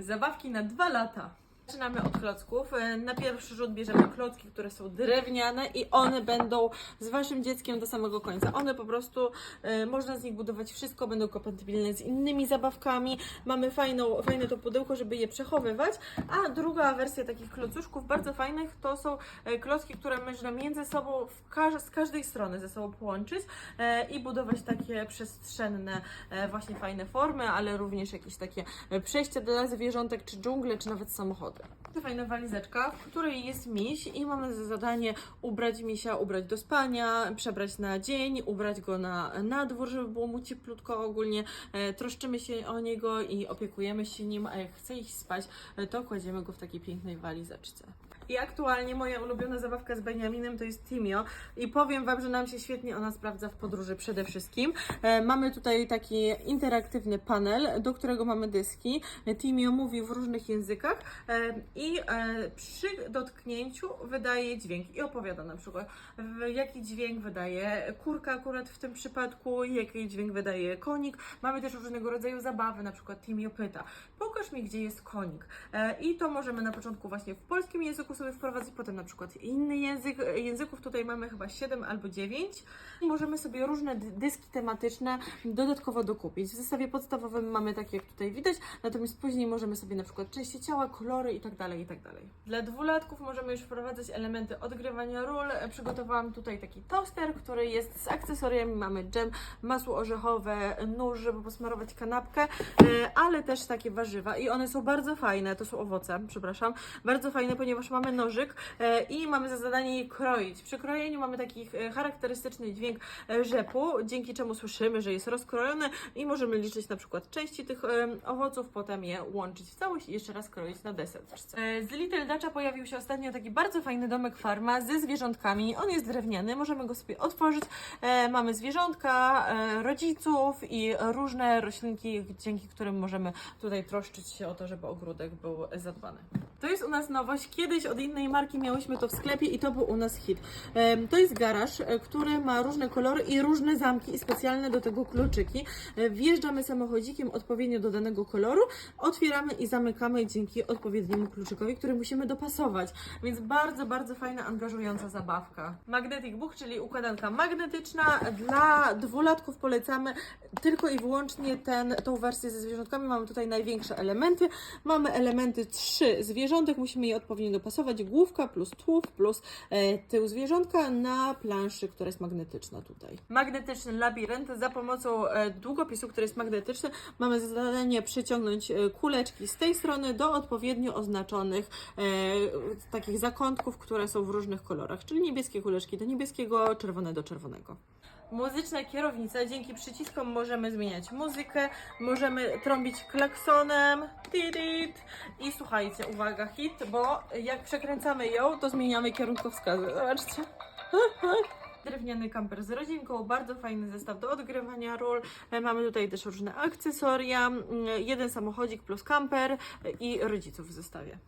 Zabawki na dwa lata. Zaczynamy od klocków. E, Na pierwszy rzut bierzemy klocki, które są drewniane i one będą z Waszym dzieckiem do samego końca. One po prostu, e, można z nich budować wszystko, będą kompatybilne z innymi zabawkami. Mamy fajną, fajne to pudełko, żeby je przechowywać. A druga wersja takich klocuszków, bardzo fajnych, to są e, klocki, które można między sobą każ- z każdej strony ze sobą połączyć i budować takie przestrzenne, właśnie fajne formy, ale również jakieś takie przejścia dla zwierzątek, czy dżungle, czy nawet samochody. Fajna walizeczka, w której jest miś i mamy za zadanie ubrać misia, ubrać do spania, przebrać na dzień, ubrać go na, na dwór, żeby było mu cieplutko ogólnie. E, troszczymy się o niego i opiekujemy się nim, a jak chce iść spać, e, to kładziemy go w takiej pięknej walizeczce. I aktualnie moja ulubiona zabawka z Benjaminem to jest Timio i powiem Wam, że nam się świetnie ona sprawdza w podróży przede wszystkim. E, mamy tutaj taki interaktywny panel, do którego mamy dyski. E, Timio mówi w różnych językach e, i e, przy dotknięciu wydaje dźwięk i opowiada na przykład jaki dźwięk wydaje kurka akurat w tym przypadku, jaki dźwięk wydaje konik. Mamy też różnego rodzaju zabawy, na przykład Timio pyta, pokaż mi gdzie jest konik. E, I to możemy na początku właśnie w polskim języku sobie wprowadzić, potem na przykład inny język. E, Języków tutaj mamy chyba 7 albo 9. I możemy sobie różne dy- dyski tematyczne dodatkowo dokupić. W zestawie podstawowym mamy takie jak tutaj widać, natomiast później możemy sobie na przykład części ciała, kolory i tak dalej, i tak dalej. Dla dwulatków możemy już wprowadzać elementy odgrywania ról. E, Przygotowałam tutaj taki toster, który jest z akcesoriami. Mamy dżem, masło orzechowe, nóż, żeby posmarować kanapkę, e, ale też takie warzywa i one są bardzo fajne, to są owoce, przepraszam, bardzo fajne, ponieważ mamy nożyk e, i mamy za zadanie je kroić. Przy krojeniu mamy taki charakterystyczny dźwięk rzepu, dzięki czemu słyszymy, że jest rozkrojony i możemy liczyć na przykład części tych owoców, potem je łączyć w całość i jeszcze raz kroić na deser. E, Z Little Dutcha pojawił się ostatnio taki bardzo fajny domek farma ze zwierzątkami. On jest drewniany, możemy go sobie otworzyć. E, mamy zwierzątka, e, rodziców i różne roślinki, dzięki którym możemy tutaj troszczyć się o to, żeby ogródek był zadbany. To jest u nas nowość. Kiedyś od innej marki miałyśmy to w sklepie i to był u nas hit. To jest garaż, który ma różne kolory i różne zamki i specjalne do tego kluczyki. Wjeżdżamy samochodzikiem odpowiednio do danego koloru, otwieramy i zamykamy dzięki odpowiedniemu kluczykowi, który musimy dopasować. Więc bardzo, bardzo fajna, angażująca zabawka. Magnetic Book, czyli układanka magnetyczna. Dla dwulatków polecamy tylko i wyłącznie ten, tą wersję ze zwierzątkami. Mamy tutaj największe elementy. Mamy elementy trzy zwierzątek, musimy je odpowiednio dopasować. Główka plus tułów plus e, tył zwierzątka na planszy, która jest magnetyczna tutaj. Magnetyczny labirynt za pomocą e, długopisu, który jest magnetyczny, mamy za zadanie przyciągnąć e, kuleczki z tej strony do odpowiednio oznaczonych e, takich zakątków, które są w różnych kolorach, czyli niebieskie kuleczki do niebieskiego, czerwone do czerwonego. Muzyczna kierownica. Dzięki przyciskom możemy zmieniać muzykę, możemy trąbić klaksonem. Tidit. I słuchajcie, uwaga, hit, bo jak przekręcamy ją, to zmieniamy kierunkowskazy. Zobaczcie. Drewniany kamper z rodzinką, bardzo fajny zestaw do odgrywania ról. E, Mamy tutaj też różne akcesoria, mm, jeden samochodzik plus kamper i rodziców w zestawie.